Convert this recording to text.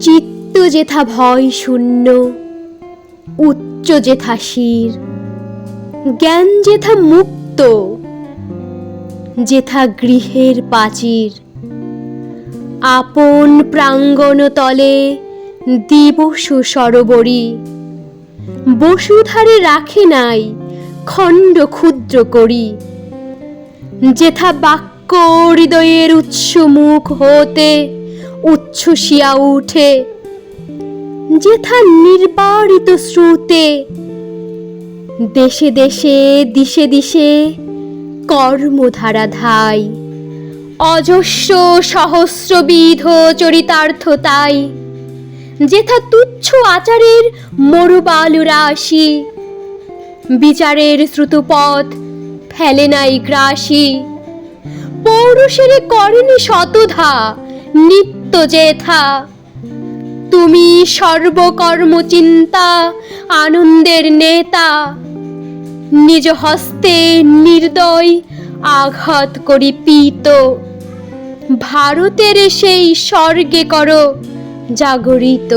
চিত্ত যেথা ভয় শূন্য উচ্চ যেথা শির জ্ঞান যেথা মুক্ত যেথা গৃহের পাচির। আপন প্রাঙ্গণ তলে দিবস সরোবরী, বসুধারে রাখে নাই খণ্ড ক্ষুদ্র করি। যেথা বাক্য হৃদয়ের উৎস মুখ হতে উচ্ছ্বসিয়া উঠে। যেথা নির্বারিত শ্রুতে দেশে দেশে, দিশে দিশে কর্মধারা ধাই অজস্র সহস্রবিধ চরিতার্থ তাই যেথা তুচ্ছ আচারের মরুবালু রাশি বিচারের শ্রুতপথ ফেলে নাই গ্রাসী। পৌরুষের করেনি শতধা নিত্য যেথা তুমি সর্বকর্ম চিন্তা আনন্দের নেতা। নিজ হস্তে নির্দয় আঘাত করি পীত ভারতের সেই স্বর্গে কর জাগরিত।